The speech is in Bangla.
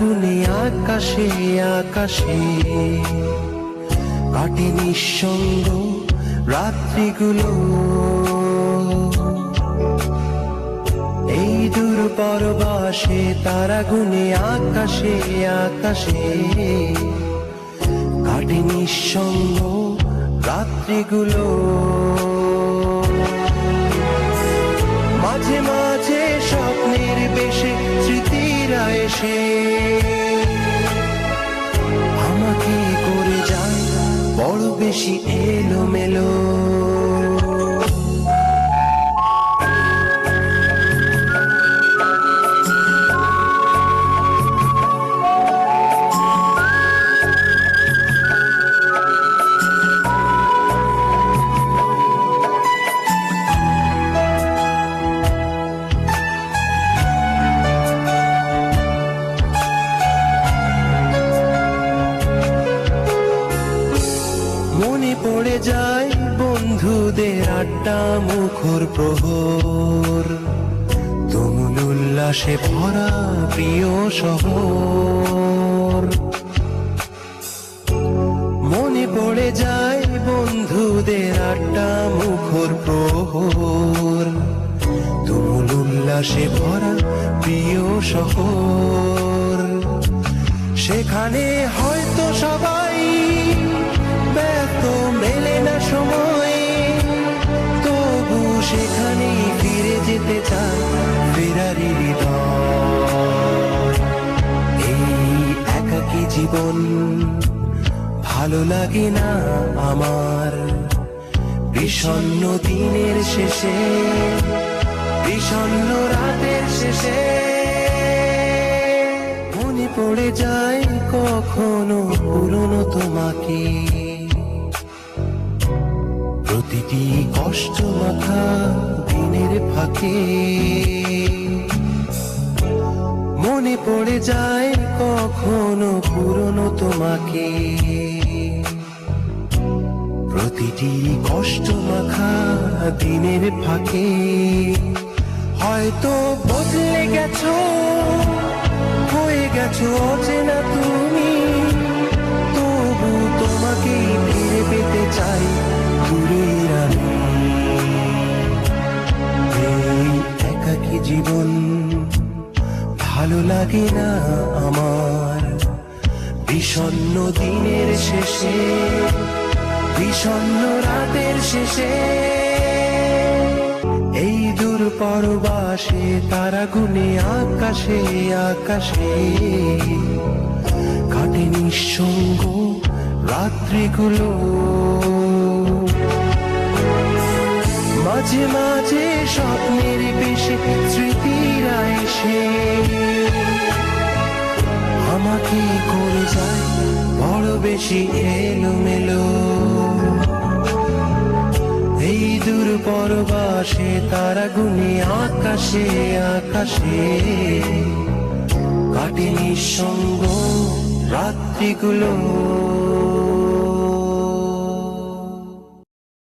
গুনে আকাশে আকাশে। কাটে নিঃসঙ্গ রাত্রিগুলো। এই দূর পরবাসে তারা গুনে আকাশে আকাশে। কাটে নিঃসঙ্গ রাত্রিগুলো। এসে আমাকে করে যায়। বড় বেশি এলোমেলো। পড়ে যায় বন্ধুদের আড্ডা মুখর প্রহর। তুমুল উল্লাসে ভরা প্রিয় শহর। মনে পড়ে যায় বন্ধুদের আড্ডা মুখর প্রহর। তুমুল উল্লাসে ভরা প্রিয় শহর। সেখানে হয়তো সবাই জীবন ভালো লাগে না আমার। বিষণ্ণ দিনের শেষে, বিষণ্ণ রাতের শেষে। মনে পড়ে যায় কখনো পুরনো তোমাকে। প্রতিটি কষ্ট মাখা দিনের ফাঁকে। মনে পড়ে যায় কখনো পুরনো তোমাকে। প্রতিটি কষ্ট মাখা দিনের ফাঁকে। হয়তো বদলে গেছো, হয়ে গেছো অচেনা তুমি। তবু তোমাকেই ফিরে পেতে চাই দূরের ভালো লাগে না আমার। বিষণ্ণ দিনের শেষে বিষণ্ন রাতের শেষে। এই দূর পরবাসে তারা গুনে আকাশে আকাশে। কাটে নিঃসঙ্গ রাত্রিগুলো। মাঝে মাঝে স্বপ্নের বেশে স্মৃতিরা এসে বেশি এলোমেলো। এই দূর পরবাসে তারা গুনে আকাশে আকাশে। কাটে নিঃসঙ্গ রাত্রিগুলো।